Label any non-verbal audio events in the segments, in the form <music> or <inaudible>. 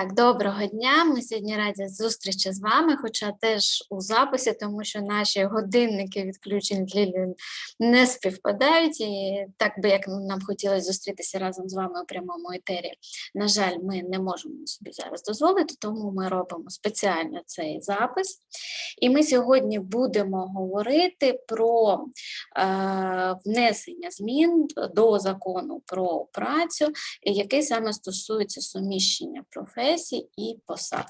Так, доброго дня. Ми сьогодні раді зустрічі з вами, хоча теж у записі, тому що наші годинники відключень Лілі не співпадають. І так би як нам хотілося зустрітися разом з вами у прямому етері. На жаль, ми не можемо собі зараз дозволити, тому ми робимо спеціально цей запис. І ми сьогодні будемо говорити про е, внесення змін до закону про працю, який саме стосується суміщення професій і посад.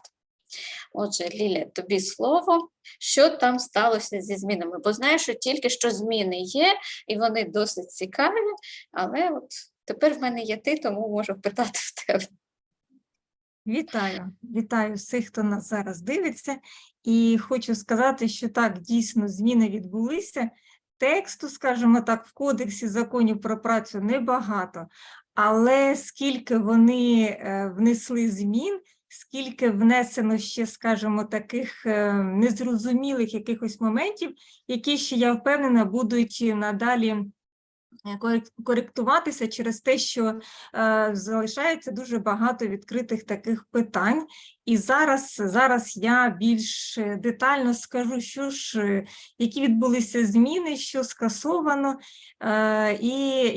Отже, Ліля, тобі слово. Що там сталося зі змінами? Бо знаєш, що тільки що зміни є, і вони досить цікаві, але от тепер в мене є ти, тому можу питати в тебе. Вітаю, вітаю всіх, хто нас зараз дивиться. І хочу сказати, що так, дійсно, зміни відбулися. Тексту, скажімо так, в Кодексі законів про працю небагато, але скільки вони е, внесли змін, скільки внесено ще, скажімо, таких е, незрозумілих якихось моментів, які ще, я впевнена, будуть надалі е, коректуватися через те, що е, залишається дуже багато відкритих таких питань. І зараз, зараз я більш детально скажу, що ж, які відбулися зміни, що скасовано, е, і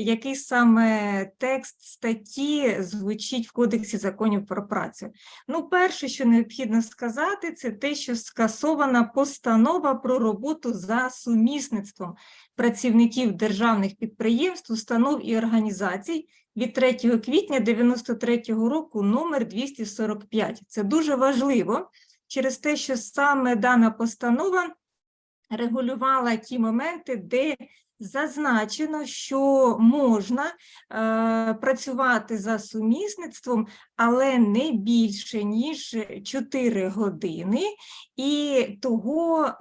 який саме текст статті звучить в Кодексі законів про працю. Ну, перше, що необхідно сказати, це те, що скасована постанова про роботу за сумісництвом працівників державних підприємств, установ і організацій від 3 квітня 93-го року номер 245. Це дуже важливо через те, що саме дана постанова регулювала ті моменти, де зазначено, що можна е, працювати за сумісництвом, але не більше ніж 4 години, і того е,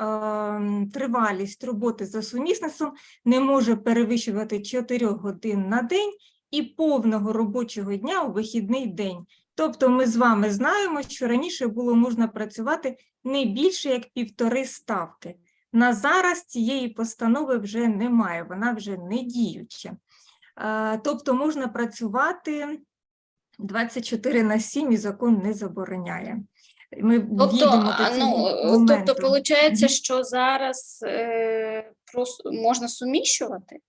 тривалість роботи за сумісництвом не може перевищувати 4 годин на день і повного робочого дня у вихідний день. Тобто ми з вами знаємо, що раніше було можна працювати не більше як півтори ставки. На зараз цієї постанови вже немає, вона вже не діюча. Е, Тобто можна працювати 24 на 7 і закон не забороняє. Ми Тобто, до цього ну, тобто, виходить, що зараз е, просто можна суміщувати?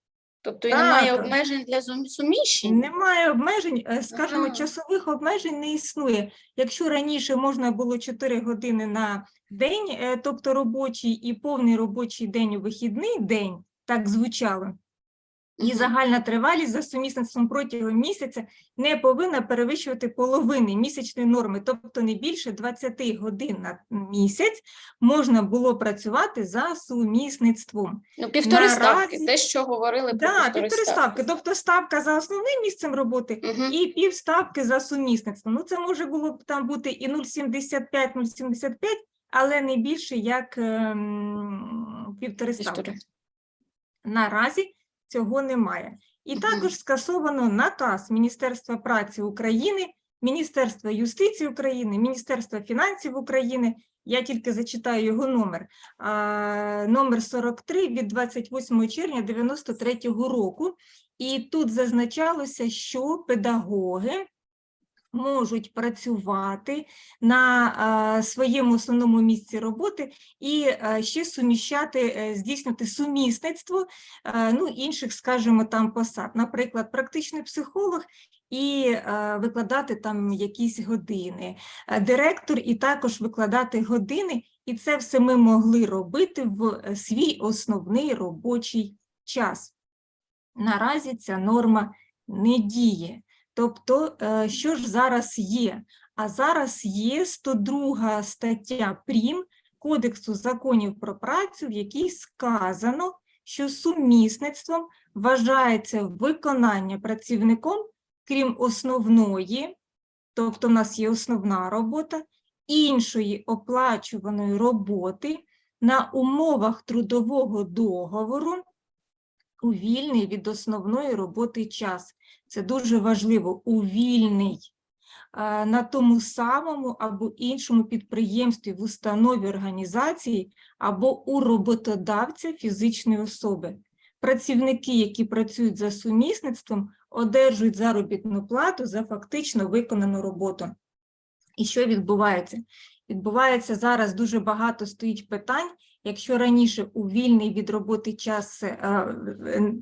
Тобто і Так. немає обмежень для зум- суміщень? Немає обмежень, е, скажімо, Ага. часових обмежень не існує. Якщо раніше можна було 4 години на день, е, тобто робочий і повний робочий день у вихідний день, так звучало, і загальна тривалість за сумісництвом протягом місяця не повинна перевищувати половини місячної норми, тобто не більше 20 годин на місяць можна було працювати за сумісництвом. Ну, півтори ставки, те, що говорили про Так, півтори півтори ставки, тобто ставка за основним місцем роботи Мгм. і півставки за сумісництво. Ну, це може було б там бути і 0,75, 0,75, але не більше як ем, півтори ставки. Півтори. Наразі цього немає. І також скасовано наказ Міністерства праці України, Міністерства юстиції України, Міністерства фінансів України. Я тільки зачитаю його номер. А, номер 43 від 28 червня 93 року. І тут зазначалося, що педагоги можуть працювати на своєму основному місці роботи і ще суміщати, е, здійснювати сумісництво е, ну, інших, скажімо, там посад, наприклад, практичний психолог і е, викладати там якісь години, е, директор і також викладати години, і це все ми могли робити в е, свій основний робочий час. Наразі ця норма не діє. Тобто, е, що ж зараз є? А зараз є 102 стаття прим Кодексу законів про працю, в якій сказано, що сумісництвом вважається виконання працівником, крім основної, тобто в нас є основна робота, іншої оплачуваної роботи на умовах трудового договору у вільний від основної роботи час. Це дуже важливо, у вільний на тому самому або іншому підприємстві, в установі організації або у роботодавця фізичної особи. Працівники, які працюють за сумісництвом, одержують заробітну плату за фактично виконану роботу. І що відбувається? Відбувається зараз дуже багато стоїть питань. Якщо раніше у вільний від роботи час е, е,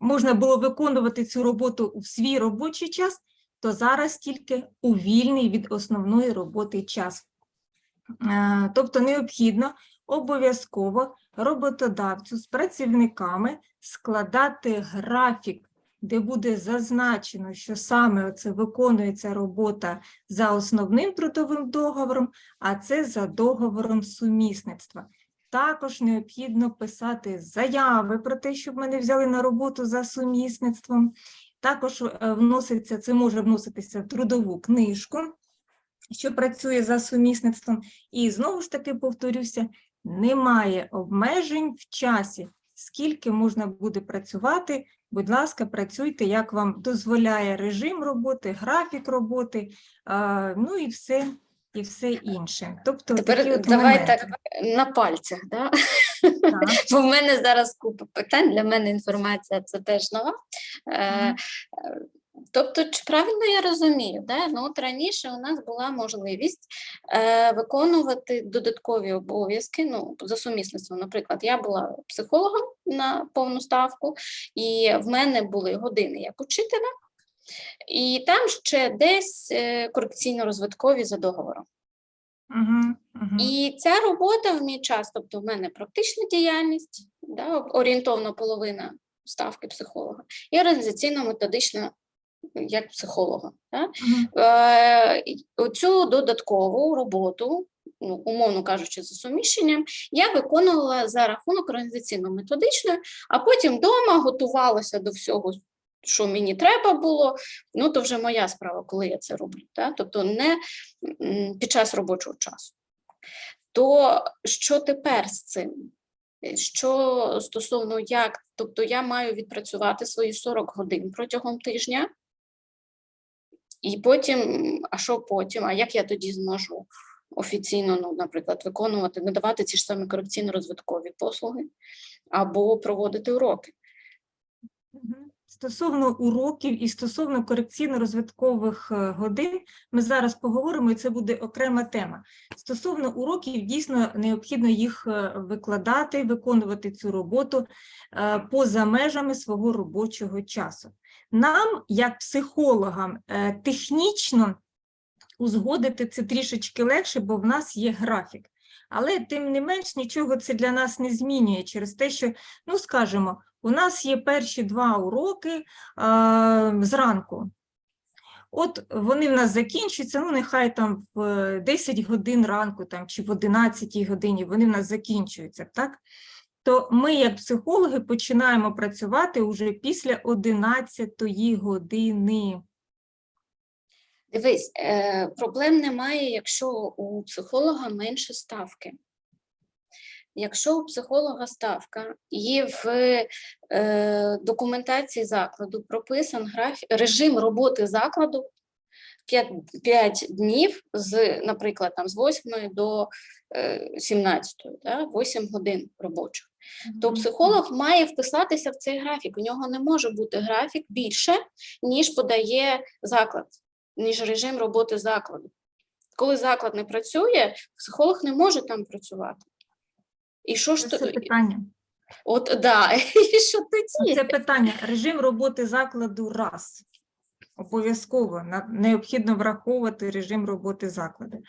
можна було виконувати цю роботу в свій робочий час, то зараз тільки у вільний від основної роботи час. Е, Тобто необхідно обов'язково роботодавцю з працівниками складати графік, де буде зазначено, що саме це виконується робота за основним трудовим договором, а це за договором сумісництва. Також необхідно писати заяви про те, щоб мене взяли на роботу за сумісництвом. Також е, вноситься, це може вноситися в трудову книжку, що працює за сумісництвом. І знову ж таки повторюся, немає обмежень в часі, скільки можна буде працювати. Будь ласка, працюйте, як вам дозволяє режим роботи, графік роботи, ну і все, і все інше. Тобто такі Тепер от давай моменти. так на пальцях. Да? Так. <laughs> Бо в мене зараз купа питань, для мене інформація це теж нова. Е, Тобто, чи правильно я розумію, да? ну, от раніше у нас була можливість е, виконувати додаткові обов'язки ну, за сумісництвом. Наприклад, я була психологом на повну ставку, і в мене були години як учителя, і там ще десь е, корекційно-розвиткові за договором. Мгм, мгм. І ця робота в мій час, тобто в мене практична діяльність, да, орієнтовно половина ставки психолога, і організаційно-методична як психолога. Да. Мгм. Е, оцю додаткову роботу, ну, умовно кажучи, за суміщенням, я виконувала за рахунок організаційно-методичної, а потім вдома готувалася до всього, що мені треба було. Ну, то вже моя справа, коли я це роблю. Да? Тобто не під час робочого часу. То що тепер з цим? Що стосовно як, тобто я маю відпрацювати свої 40 годин протягом тижня, і потім, а що потім? А як я тоді зможу офіційно, ну, наприклад, виконувати, надавати ці ж самі корекційно-розвиткові послуги або проводити уроки? Стосовно уроків і стосовно корекційно-розвиткових е, годин, ми зараз поговоримо, і це буде окрема тема. Стосовно уроків, дійсно необхідно їх е, викладати, виконувати цю роботу е, поза межами свого робочого часу. Нам, як психологам, технічно узгодити це трішечки легше, бо в нас є графік. Але тим не менш нічого це для нас не змінює через те, що, ну скажімо, у нас є перші два уроки а, зранку. От вони в нас закінчуються, ну нехай там в е, 10 годин ранку там, чи в 11 годині вони в нас закінчуються, так? То ми, як психологи, починаємо працювати уже після 11 години. Дивись, е, проблем немає, якщо у психолога менше ставки. Якщо у психолога ставка і в е, документації закладу прописан графік, режим роботи закладу 5, 5 днів, з, наприклад, там, з 8 до е, 17, да, 8 годин робочих, то психолог має вписатися в цей графік. У нього не може бути графік більше, ніж подає заклад, ніж режим роботи закладу. Коли заклад не працює, психолог не може там працювати. І що ж Це то, питання. от да, <laughs> і що тоді? Це питання. Режим роботи закладу раз. Обов'язково необхідно враховувати режим роботи закладу.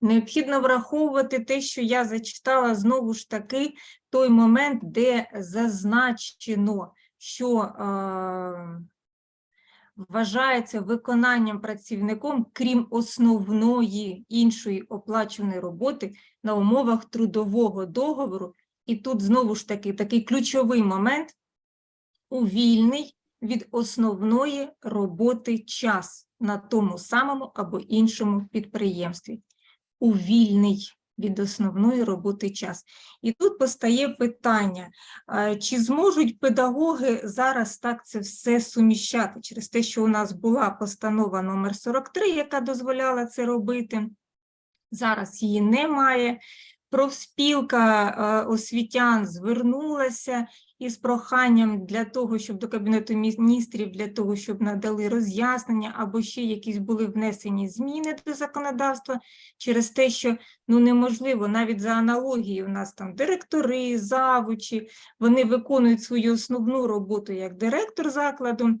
Необхідно враховувати те, що я зачитала знову ж таки той момент, де зазначено, що е, вважається виконанням працівником, крім основної іншої оплачуваної роботи на умовах трудового договору. І тут знову ж таки такий ключовий момент у вільний від основної роботи час на тому самому або іншому підприємстві. У вільний від основної роботи час. І тут постає питання, чи зможуть педагоги зараз так це все суміщати через те, що у нас була постанова номер 43, яка дозволяла це робити. Зараз її немає. профспілка освітян звернулася із проханням для того, щоб до Кабінету міністрів, для того, щоб надали роз'яснення або ще якісь були внесені зміни до законодавства через те, що ну неможливо навіть за аналогією у нас там директори, завучі, вони виконують свою основну роботу як директор закладу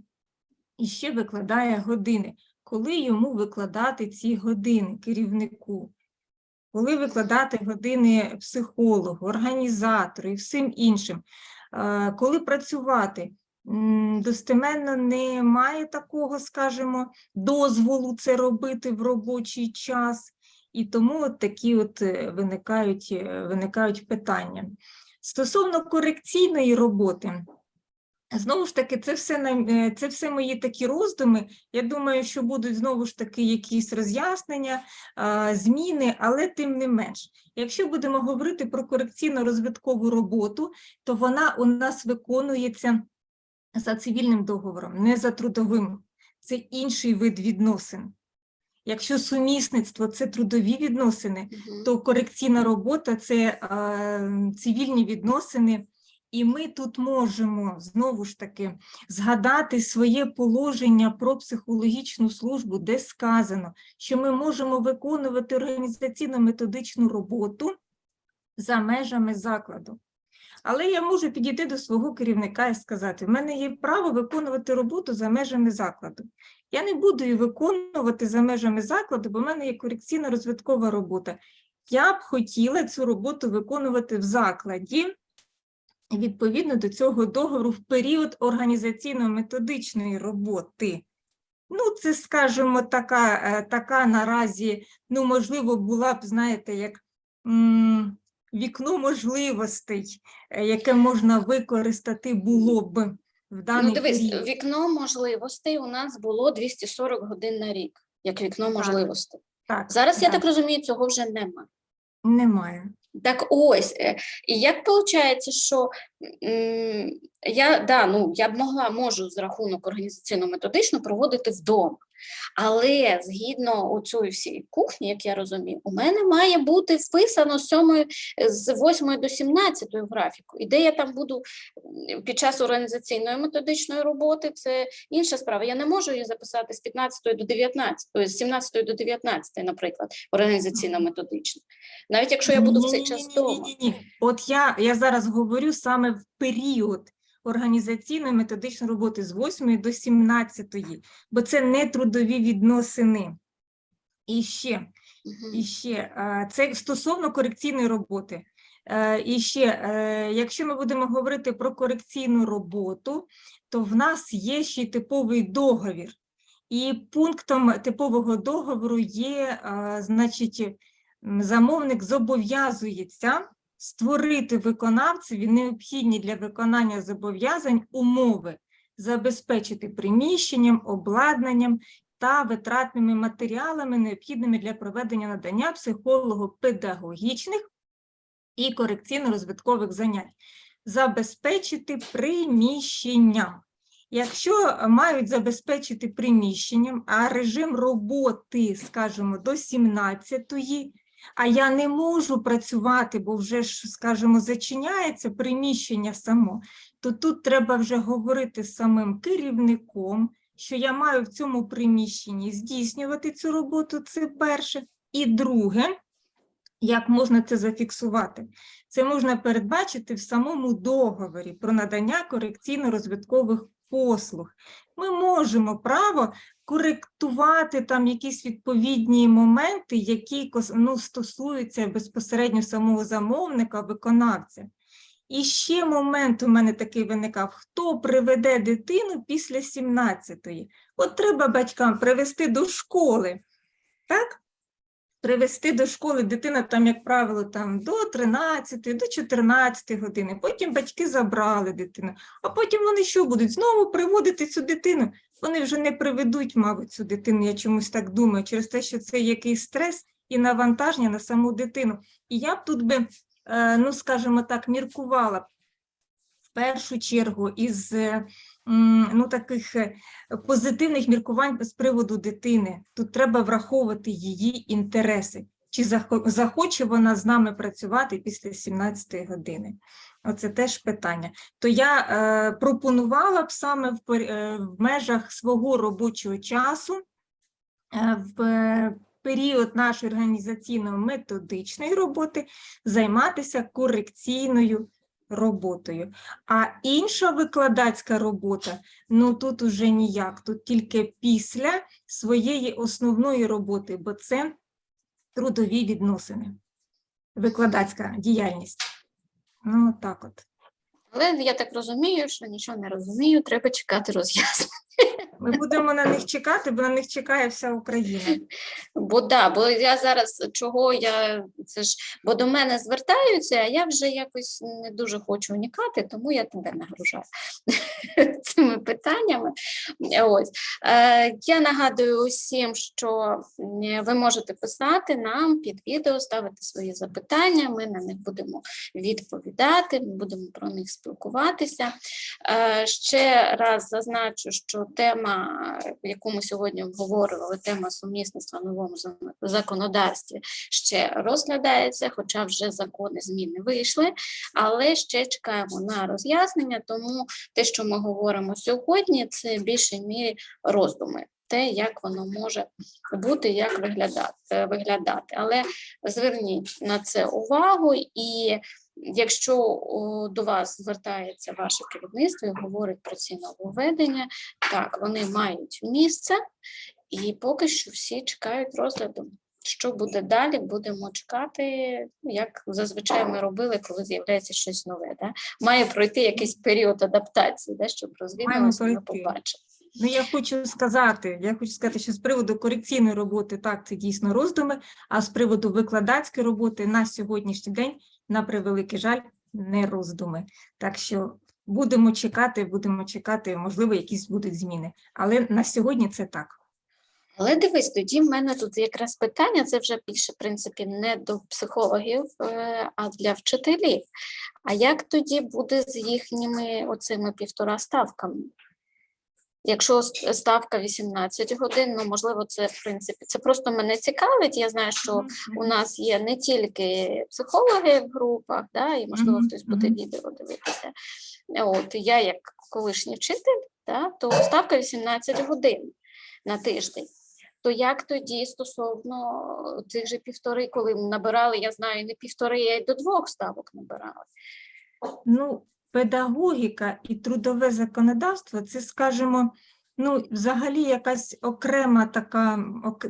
і ще викладає години. Коли йому викладати ці години керівнику? Коли викладати години психологу, організатору і всім іншим? Е, Коли працювати? Достеменно немає такого, скажімо, дозволу це робити в робочий час, і тому от такі от е, виникають, е, виникають питання. Стосовно корекційної роботи, Знову ж таки, це все на- е, це все мої такі роздуми. Я думаю, що будуть знову ж таки якісь роз'яснення, зміни, але тим не менш, якщо будемо говорити про корекційно-розвиткову роботу, то вона у нас виконується за цивільним договором, не за трудовим. Це інший вид відносин. Якщо сумісництво це трудові відносини, то корекційна робота це цивільні відносини, і ми тут можемо знову ж таки згадати своє положення про психологічну службу, де сказано, що ми можемо виконувати організаційно-методичну роботу за межами закладу. Але я можу підійти до свого керівника і сказати: в мене є право виконувати роботу за межами закладу. Я не буду її виконувати за межами закладу, бо в мене є корекційно-розвиткова робота. Я б хотіла цю роботу виконувати в закладі відповідно до цього договору в період організаційно-методичної роботи. Ну, це, скажімо, така, е, така наразі, ну, можливо, була б, знаєте, як м, вікно можливостей, е, яке можна використати було б в даний Ну, дивись, період. вікно можливостей у нас було 240 годин на рік, як вікно можливостей. Так, Зараз, я так, так розумію, цього вже нема. немає. Так ось, е, і як виходить, що я, да, ну, я б могла, можу з рахунок організаційно-методично проводити вдома, але згідно у цієї всієї кухні, як я розумію, у мене має бути вписано з 7, з 8 до 17 в графіку. І де я там буду під час організаційної методичної роботи, це інша справа. Я не можу її записати з 15 до 19, тобто з 17 до 19, наприклад, організаційно-методично. Навіть якщо я буду в цей час вдома. От я, я зараз говорю саме в період організаційної методичної роботи з 8 до 17, бо це не трудові відносини. І ще, і ще е, це стосовно корекційної роботи. Е, І ще, е, якщо ми будемо говорити про корекційну роботу, то в нас є ще й типовий договір. І пунктом типового договору є, значить, замовник зобов'язується створити виконавцеві необхідні для виконання зобов'язань умови, забезпечити приміщенням, обладнанням та витратними матеріалами, необхідними для проведення надання психолого-педагогічних і корекційно-розвиткових занять, забезпечити приміщенням. Якщо мають забезпечити приміщенням, а режим роботи, скажімо, до 17-ї, а я не можу працювати, бо вже ж, скажімо, зачиняється приміщення само, то тут треба вже говорити з самим керівником, що я маю в цьому приміщенні здійснювати цю роботу, це перше. І друге, як можна це зафіксувати? Це можна передбачити в самому договорі про надання корекційно-розвиткових послуг. Ми можемо право коректувати там якісь відповідні моменти, які ну, стосуються безпосередньо самого замовника, виконавця. І ще момент у мене такий виникав: хто приведе дитину після 17-ї? От треба батькам привести до школи. Так? Привести до школи дитина там, як правило, там до 13, до 14 години. Потім батьки забрали дитину. А потім вони що будуть? Знову приводити цю дитину. Вони вже не приведуть, мабуть, цю дитину, я чомусь так думаю, через те, що це якийсь стрес і навантаження на саму дитину. І я б тут би, е, ну скажімо так, міркувала в першу чергу із е, ну, таких е, позитивних міркувань з приводу дитини. Тут треба враховувати її інтереси. чи захоче вона з нами працювати після 17 години. Оце теж питання. То я е, пропонувала б саме в, е, в межах свого робочого часу е, в е, період нашої організаційно-методичної роботи займатися корекційною роботою. А інша викладацька робота, ну тут уже ніяк, тут тільки після своєї основної роботи, бо це трудові відносини, викладацька діяльність. Ну, так от. Але я так розумію, що нічого не розумію, треба чекати роз'яснень. Ми будемо на них чекати, бо на них чекає вся Україна. Бо да, бо я зараз чого я це ж, бо до мене звертаються, а я вже якось не дуже хочу унікати, тому я тебе нагружаю <laughs> цими питаннями. Ось е, я нагадую усім, що ви можете писати нам під відео, ставити свої запитання. Ми на них будемо відповідати, ми будемо про них спілкуватися. Е, Ще раз зазначу, що тема, яку ми сьогодні обговорювали, тема сумісництва в новому законодавстві ще розглядається, хоча вже закони зміни вийшли, але ще чекаємо на роз'яснення, тому те, що ми говоримо сьогодні, це в більшій мірі роздуми. Те, як воно може бути, як виглядати, виглядати. Але зверніть на це увагу, і якщо до вас звертається ваше керівництво і говорить про ці нововведення, так, вони мають місце, і поки що всі чекають розгляду. Що буде далі, будемо чекати, як зазвичай ми робили, коли з'являється щось нове. Да? Має пройти якийсь період адаптації, да, щоб розвинулося, ми пройти. Ну, я хочу сказати, я хочу сказати, що з приводу корекційної роботи, так, це дійсно роздуми, а з приводу викладацької роботи на сьогоднішній день, на превеликий жаль, не роздуми. Так що будемо чекати, будемо чекати, можливо, якісь будуть зміни. Але на сьогодні це так. Але дивись, тоді в мене тут якраз питання, це вже більше, в принципі, не до психологів, е, а для вчителів. А як тоді буде з їхніми оцими півтора ставками? Якщо ставка 18 годин, ну можливо, це в принципі це просто мене цікавить. Я знаю, що у нас є не тільки психологи в групах, да, і можливо хтось буде відео дивитися. От я, як колишній вчитель, да, то ставка 18 годин на тиждень. То як тоді стосовно цих же півтори, коли набирали, я знаю, не півтори, а й до двох ставок набирали. Ну, педагогіка і трудове законодавство це, скажімо, ну, взагалі якась окрема така ок,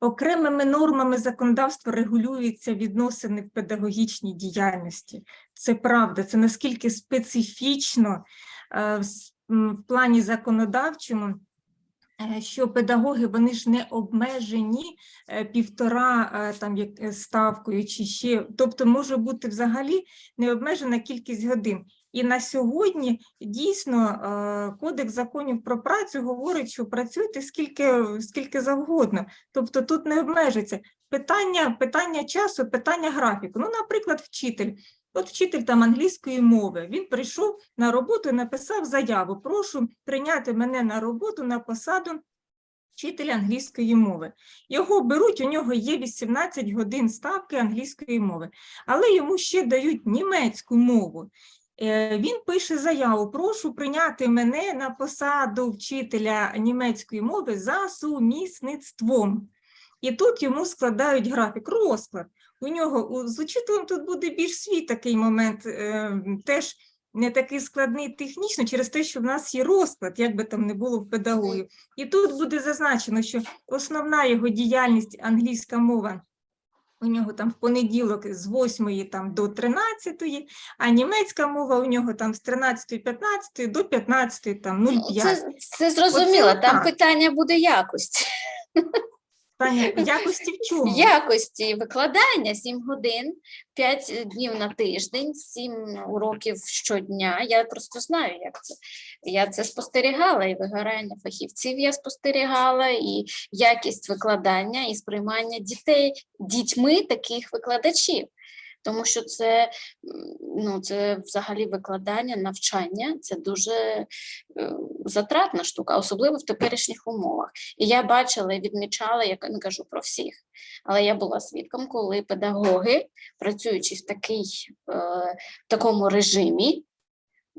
окремими нормами законодавства регулюються відносини в педагогічній діяльності. Це правда, це наскільки специфічно е, в плані законодавчому. Е, Що педагоги вони ж не обмежені е, півтора е, там як ставкою чи ще, тобто може бути взагалі необмежена кількість годин. І на сьогодні дійсно Кодекс законів про працю говорить, що працюйте скільки, скільки завгодно. Тобто тут не обмежиться. Питання, питання часу, питання графіку. Ну, наприклад, вчитель. От вчитель там англійської мови. Він прийшов на роботу і написав заяву. Прошу прийняти мене на роботу на посаду вчителя англійської мови. Його беруть, у нього є 18 годин ставки англійської мови, але йому ще дають німецьку мову. Е, Він пише заяву: прошу прийняти мене на посаду вчителя німецької мови за сумісництвом. І тут йому складають графік, розклад. У нього у- з учителем тут буде більш свій такий момент, е, теж не такий складний технічно, через те, що в нас є розклад, як би там не було в педагогів. І тут буде зазначено, що основна його діяльність англійська мова. У нього там в понеділок з 8 там, до 13, а німецька мова у нього там з 13, 15 до 15, там Ну, 0,5. Це, це зрозуміло, там отак. питання буде якості. <laughs> Якості в чому? Якості викладання 7 годин, 5 днів на тиждень, 7 уроків щодня. Я просто знаю, як це. Я це спостерігала, і вигорання фахівців я спостерігала, і якість викладання, і сприймання дітей дітьми таких викладачів. Тому що це, ну, це взагалі викладання, навчання, це дуже е, затратна штука, особливо в теперішніх умовах. І я бачила і відмічала, я не кажу про всіх, але я була свідком, коли педагоги, працюючи в такий, е, в такому режимі,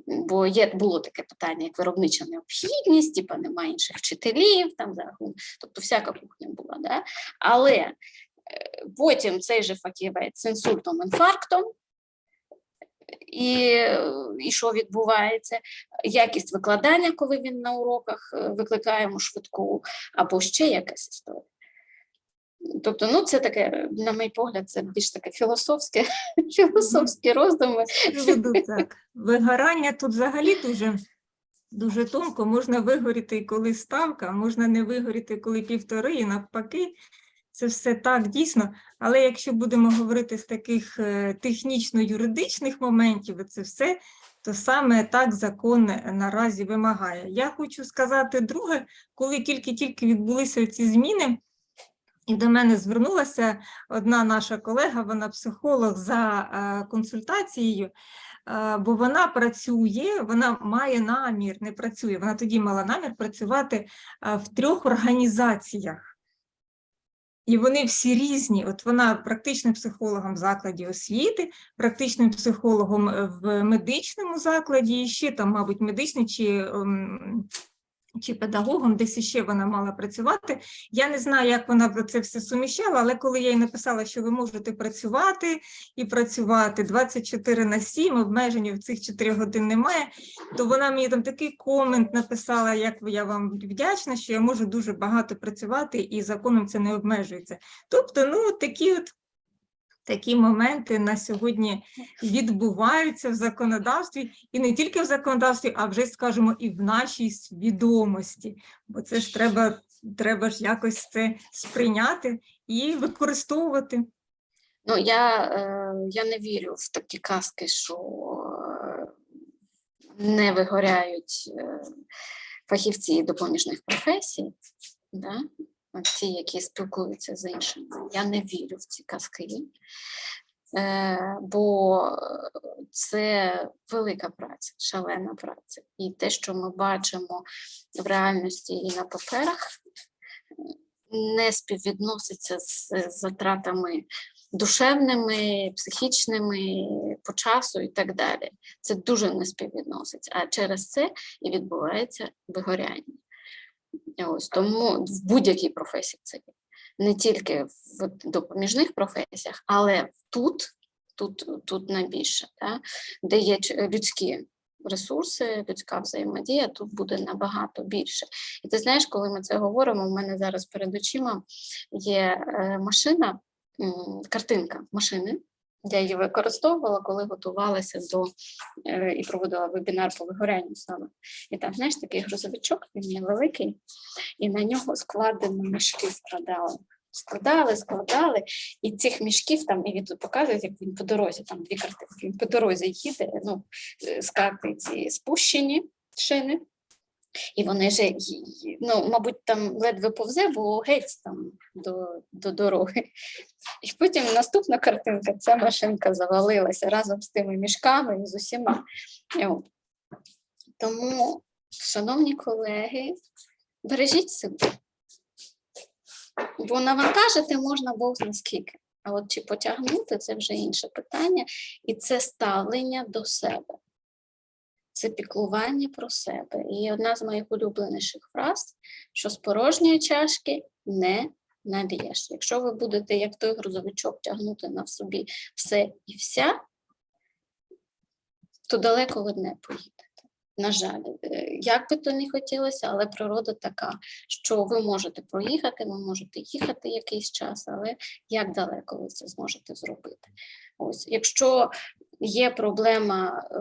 бо є було таке питання, як виробнича необхідність, типа немає інших вчителів, там за тобто всяка кухня була, да? але потім цей же фахівець з інсультом, інфарктом. І, і що відбувається? Якість викладання, коли він на уроках е, викликає йому швидку, або ще якась історія. Тобто, ну, це таке, на мій погляд, це більш таке філософське, <laughs> філософські роздуми. <laughs> Так. Вигорання тут взагалі дуже, дуже тонко. Можна вигоріти, коли ставка, можна не вигоріти, коли півтори, і навпаки. Це все так дійсно. Але якщо будемо говорити з таких е, технічно-юридичних моментів, це все, то саме так закон е, наразі вимагає. Я хочу сказати друге, коли тільки-тільки відбулися ці зміни, і до мене звернулася одна наша колега, вона психолог за е, консультацією, бо вона працює, вона має намір, не працює, вона тоді мала намір працювати в трьох організаціях. І вони всі різні. От вона практичним психологом в закладі освіти, практичним психологом е, в медичному закладі, і ще там, мабуть, медичний чи, ем, чи педагогом, десь іще вона мала працювати. Я не знаю, як вона це все суміщала, але коли я їй написала, що ви можете працювати і працювати 24 на 7, обмежень в цих 4 годин немає, то вона мені там такий комент написала, як я вам вдячна, що я можу дуже багато працювати і законом це не обмежується. Тобто, ну такі от. Такі моменти на сьогодні відбуваються в законодавстві, і не тільки в законодавстві, а вже, скажімо, і в нашій свідомості. Бо це ж треба, треба ж якось це сприйняти і використовувати. Ну, я, е, я не вірю в такі казки, що е, не вигоряють е, фахівці допоміжних професій, да? Ті, які спілкуються з іншими. Я не вірю в ці казки, е, бо це велика праця, шалена праця. І те, що ми бачимо в реальності і на паперах, не співвідноситься з затратами душевними, психічними, по часу і так далі. Це дуже не співвідноситься. А через це і відбувається вигоряння. Ось тому в будь-якій професії це є. Не тільки в допоміжних професіях, але тут, тут, тут найбільше, да? де є людські ресурси, людська взаємодія, тут буде набагато більше. І ти знаєш, коли ми це говоримо, у мене зараз перед очима є е, машина, картинка машини. Я її використовувала, коли готувалася до е, і проводила вебінар по вигорянню саме. І там, знаєш, такий грузовичок, він є великий, і на нього складено мішки складали. Складали, складали, і цих мішків там, і він показує, як він по дорозі, там дві картинки, він по дорозі їде, ну, е, скати ці спущені шини, і вони же, й- й- ну, мабуть, там ледве повзе, бо геть там до, до дороги. І потім наступна картинка, ця машинка завалилася разом з тими мішками і з усіма. Тому, шановні колеги, бережіть себе. Бо навантажити можна Бог наскільки. А от чи потягнути це вже інше питання, і це ставлення до себе, це піклування про себе. І одна з моїх улюбленіших фраз, що з порожньої чашки не нальєш. Якщо ви будете, як той грузовичок, тягнути на собі все і вся, то далеко ви не поїдете. На жаль, Е, як би то не хотілося, але природа така, що ви можете проїхати, ви можете їхати якийсь час, але як далеко ви це зможете зробити? Ось, якщо є проблема, е,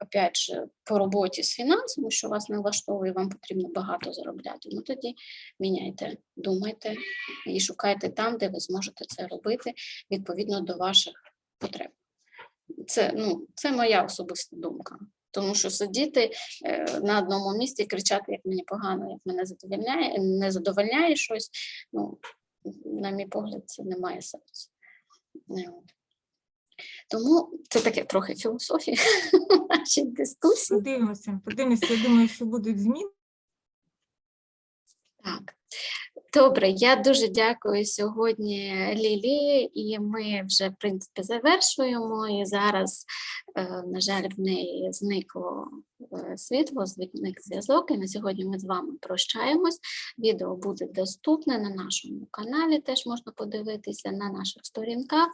опять же, по роботі з фінансами, що вас не влаштовує, вам потрібно багато заробляти, ну тоді міняйте, думайте і шукайте там, де ви зможете це робити відповідно до ваших потреб. Це, ну, це моя особиста думка. Тому що сидіти е, на одному місці і кричати, як мені погано, як мене задовольняє, не задовольняє щось, ну, на мій погляд, це не має сенсу. Тому це таке трохи філософія <laughs> нашій дискусії. Подивимося, подивимося, я думаю, що будуть зміни. Так. Добре, я дуже дякую сьогодні Лілії, і ми вже, в принципі, завершуємо. І зараз, е, на жаль, в неї зникло е, світло, зник зв'язок. І на сьогодні ми з вами прощаємось. Відео буде доступне на нашому каналі, теж можна подивитися на наших сторінках.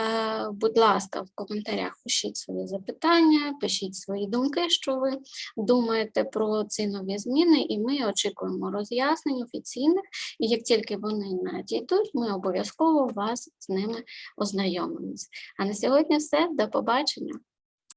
Е, Будь ласка, в коментарях пишіть свої запитання, пишіть свої думки, що ви думаєте про ці нові зміни, і ми очікуємо роз'яснень офіційних. І як тільки вони надійдуть, ми обов'язково вас з ними ознайомимось. А на сьогодні все. До побачення.